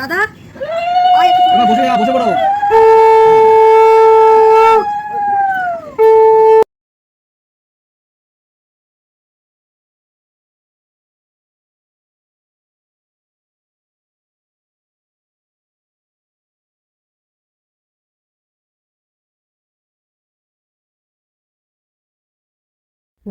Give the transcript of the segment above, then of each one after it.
দাদা। বসে বসে পড়ো।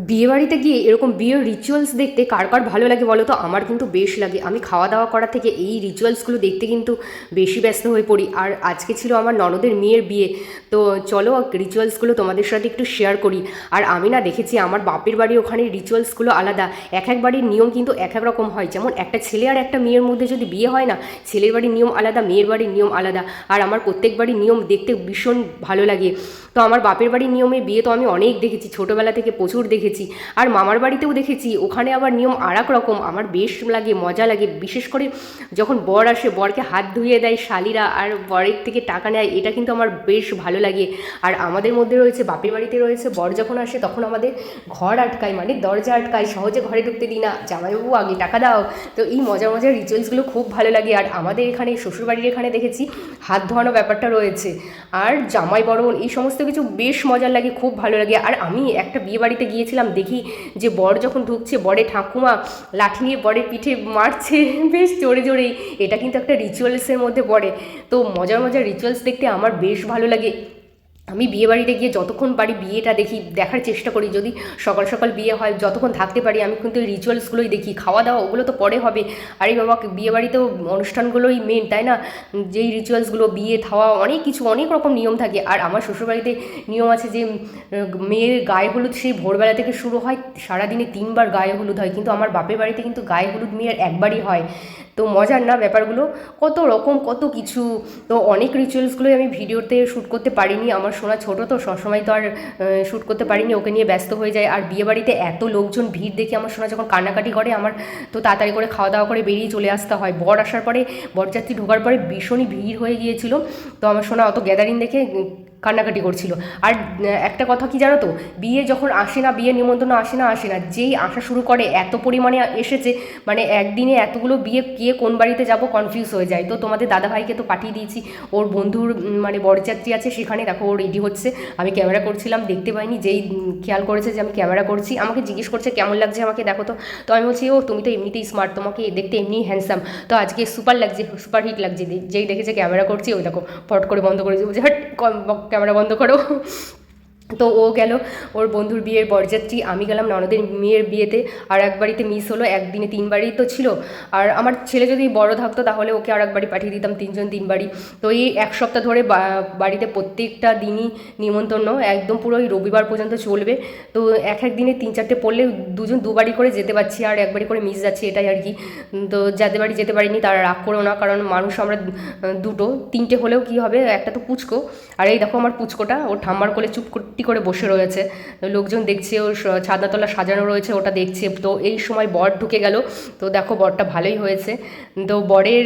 বিয়েবাড়িতে গিয়ে এরকম বিয়ের রিচুয়ালস দেখতে কার কার ভালো লাগে বলো তো? আমার কিন্তু বেশ লাগে। আমি খাওয়া দাওয়া করার থেকে এই রিচুয়ালসগুলো দেখতে কিন্তু বেশি ব্যস্ত হয়ে পড়ি। আর আজকে ছিল আমার ননদের মেয়ের বিয়ে। তো চলো রিচুয়ালসগুলো তোমাদের সাথে একটু শেয়ার করি। আর আমি না দেখেছি আমার বাপের বাড়ি ওখানে রিচুয়ালসগুলো আলাদা। এক এক বাড়ির নিয়ম কিন্তু এক এক রকম হয়। যেমন একটা ছেলে আর একটা মেয়ের মধ্যে যদি বিয়ে হয় না, ছেলের বাড়ির নিয়ম আলাদা, মেয়ের বাড়ির নিয়ম আলাদা। আর আমার প্রত্যেক বাড়ির নিয়ম দেখতে ভীষণ ভালো লাগে। তো আমার বাপের বাড়ির নিয়মে বিয়ে তো আমি অনেক দেখেছি। ছোটোবেলা থেকে প্রচুর দেখেছি। আর মামার বাড়িতেও দেখেছি। ওখানে আবার নিয়ম আর রকম। আমার বেশ লাগে, মজা লাগে। বিশেষ করে যখন বর আসে, বরকে হাত ধুয়ে দেয় শালিরা আর বরের থেকে টাকা নেয়, এটা কিন্তু আমার বেশ ভালো লাগে। আর আমাদের মধ্যে রয়েছে, বাপের বাড়িতে রয়েছে, বর যখন আসে তখন আমাদের ঘর আটকায় মানে দরজা আটকায়, সহজে ঘরে ঢুকতে দিই না। জামাইবাবু, আগে টাকা দাও। তো এই মজার মজার রিচুয়ালসগুলো খুব ভালো লাগে। আর আমাদের এখানে, শ্বশুরবাড়ির এখানে দেখেছি, হাত ধোয়ানো ব্যাপারটা রয়েছে। আর জামাই বরণ এই সমস্ত কিছু বেশ মজার লাগে, খুব ভালো লাগে। আর আমি একটা বিয়ে বাড়িতে গিয়েছিলাম দেখি যে বর যখন ঢুকছে, বরে ঠাকুমা লাঠি নিয়ে বরের পিঠে মারছে। বেশ জোরে জোরেই। এটা কিন্তু একটা রিচুয়ালসের মধ্যে পড়ে। তো মজার মজার রিচুয়ালস দেখতে আমার বেশ ভালো লাগে। আমি বিয়ে বাড়িতে গিয়ে যতক্ষণ পারি বিয়েটা দেখি, দেখার চেষ্টা করি। যদি সকাল সকাল বিয়ে হয়, যতক্ষণ থাকতে পারি, আমি কিন্তু রিচুয়ালসগুলোই দেখি। খাওয়া দাওয়া ওগুলো তো পরে হবে। আরে বাবা, বিয়ে বাড়িতেও অনুষ্ঠানগুলোই মেন তাই না? যেই রিচুয়ালসগুলো বিয়ে থাওয়া অনেক কিছু, অনেক রকম নিয়ম থাকে। আর আমার শ্বশুরবাড়িতে নিয়ম আছে যে মেয়ের গায়ে হলুদ সেই ভোরবেলা থেকে শুরু হয়, সারাদিনে তিনবার গায়ে হলুদ হয়। কিন্তু আমার বাপের বাড়িতে কিন্তু গায়ে হলুদ মেয়ের একবারই হয়। তো মজার না ব্যাপারগুলো? কত রকম, কত কিছু? তো অনেক রিচুয়ালসগুলোই আমি ভিডিওতে শ্যুট করতে পারিনি। আমার সোনা ছোটো তো, সবসময় তো আর শ্যুট করতে পারিনি, ওকে নিয়ে ব্যস্ত হয়ে যায়। আর বিয়েবাড়িতে এত লোকজন, ভিড় দেখে আমার সোনা যখন কান্নাকাটি করে, আমার তো তাড়াতাড়ি করে খাওয়া দাওয়া করে বেরিয়ে চলে আসতে হয়। বর আসার পরে, বরযাত্রী ঢোকার পরে ভীষণই ভিড় হয়ে গিয়েছিল। তো আমার সোনা অত গ্যাদারিং দেখে কান্নাকাটি করছিল। আর একটা কথা কি জানো তো? বিয়ে যখন আসে না বিয়ে নিমন্ত্রণ আসে না আসে না, যেই আসা শুরু করে, এত পরিমাণে এসেছে মানে একদিনে এতগুলো বিয়ে, কে কোন বাড়িতে যাব কনফিউজ হয়ে যায়। তো তোমাদের দাদাভাইকে তো পাঠিয়ে দিয়েছি। ওর বন্ধুর মানে বরযাত্রী আছে, সেখানে দেখো, ও রেডি হচ্ছে। আমি ক্যামেরা করছিলাম, দেখতে পাইনি, যেই খেয়াল করেছে যে আমি ক্যামেরা করছি। আমাকে জিজ্ঞেস করছে, কেমন লাগছে আমাকে দেখো তো? তো আমি বলছি, ও, তুমি তো এমনিতেই স্মার্ট তোমাকে দেখতে এমনিই হ্যান্ডসাম তো আজকে সুপার লাগছে সুপার হিট লাগছে। যেই দেখেছে ক্যামেরা করছি, ওই দেখো, ফট করে বন্ধ করে বলছে, হাট ক্যামেরা বন্ধ করো তো ও গেল, ওর বন্ধুর বিয়ের বরযাত্রী, আমি গেলাম ননদের মেয়ের বিয়েতে, আর এক বাড়িতে মিস হলো, একদিনে তিন বাড়ি তো ছিল। আর আমার ছেলে যদি বড় থাকতো, তাহলে ওকে আর এক বাড়ি পাঠিয়ে দিতাম, তিনজন তিন বাড়ি তো এই এক সপ্তাহ ধরে বাড়িতে প্রত্যেকটা দিনই নিমন্ত্রণ, একদম পুরো ওই রবিবার পর্যন্ত চলবে। তো এক এক দিনে তিন চারটে পড়লে দুজন দু বাড়ি করে যেতে পারছি, আর একবারই করে মিস যাচ্ছি এটাই আর কি। তো যাতে বাড়ি যেতে পারিনি, তারা রাগ করো না, কারণ মানুষ আমরা দুটো, তিনটে হলেও কি হবে, একটা তো পুচকো। আর এই দেখো আমার পুচকোটা, ওর ঠাম্মার কোলে চুপটি করে বসে রয়েছে। লোকজন দেখছে স- ছাদনাতলা সাজানো রয়েছে ওটা দেখছে। তো এই সময় বর ঢুকে গেল। তো দেখো বরটা ভালোই হয়েছে। তো বরের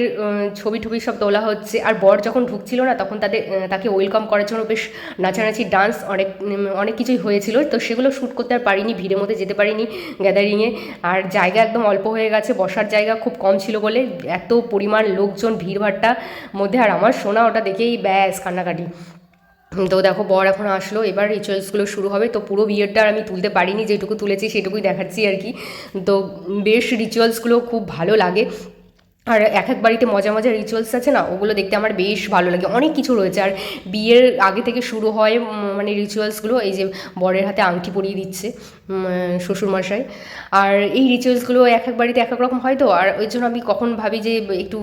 ছবি টবি সব তোলা হচ্ছে। আর বর যখন ঢুকছিল না তখন তাদের তাকে ওয়েলকাম করার জন্য বেশ নাচানাচি ডান্স অনেক অনেক কিছুই হয়েছিল। তো সেগুলো শ্যুট করতে আর পারিনি ভিড়ের মধ্যে যেতে পারিনি গ্যাদারিংয়ে। আর জায়গা একদম অল্প হয়ে গেছে বসার জায়গা খুব কম ছিল বলে এত পরিমাণ লোকজন ভিড়ভাট্টা মধ্যে। আর আমার সোনা ওটা দেখেই ব্যাস কান্নাকাটি। তো দেখো, বর এখন আসলো, এবার রিচুয়ালসগুলো শুরু হবে। তো পুরো বিয়েরটা আমি তুলতে পারিনি, যেটুকু তুলেছি সেটুকুই দেখাচ্ছি আর কি। তো বেশ রিচুয়ালসগুলো খুব ভালো লাগে। আর এক এক বাড়িতে মজা মজা রিচুয়ালস আছে না, ওগুলো দেখতে আমার বেশ ভালো লাগে। অনেক কিছু রয়েছে, আর বিয়ের আগে থেকে শুরু হয় মানে রিচুয়ালসগুলো এই যে বরের হাতে আংটি পরিয়ে দিচ্ছে শ্বশুরমশাই। আর এই রিচুয়ালসগুলো এক এক বাড়িতে এক এক রকম হয় তো, আর ওই জন্য আমি কখন ভাবি যে একটু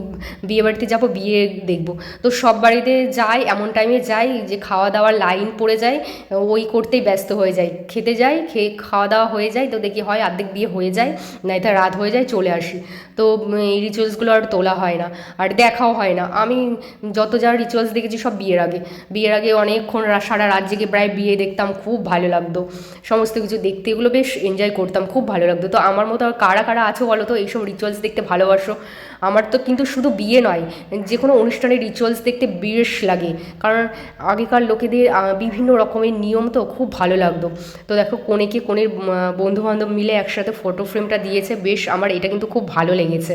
বিয়ে বাড়িতে যাব, বিয়ে দেখব। তো সব বাড়িতে যাই, এমন টাইমে যাই যে খাওয়া দাওয়ার লাইন পড়ে যায়, ওই করতেই ব্যস্ত হয়ে যায় খেতে যাই, খেয়ে খাওয়া দাওয়া হয়ে যায়, তো দেখি হয় অর্ধেক বিয়ে হয়ে যায় নয়তো রাত হয়ে যায়, চলে আসি। তো এই রিচুয়ালসগুলো আর তোলা হয় না, আর দেখাও হয় না। আমি যত যা রিচুয়ালস দেখেছি সব বিয়ের আগে। বিয়ের আগে অনেকক্ষণ সারা রাত জেগে প্রায় বিয়ে দেখতাম, খুব ভালো লাগতো। সমস্ত কিছু দেখতে এগুলো বেশ এনজয় করতাম, খুব ভালো লাগতো। তো আমার মতো আর কারা কারা আছো বলো তো? এইসব রিচুয়ালস দেখতে ভালোবাসো। আমার তো কিন্তু শুধু বিয়ে নয় যে কোনো অনুষ্ঠানে রিচুয়ালস দেখতে বেশ লাগে। কারণ আগেকার লোকেদের বিভিন্ন রকমের নিয়ম তো খুব ভালো লাগতো। তো দেখো কোনেকে কোনের বন্ধু বান্ধব মিলে একসাথে ফটো ফ্রেমটা দিয়েছে, বেশ আমার এটা কিন্তু খুব ভালো লেগেছে।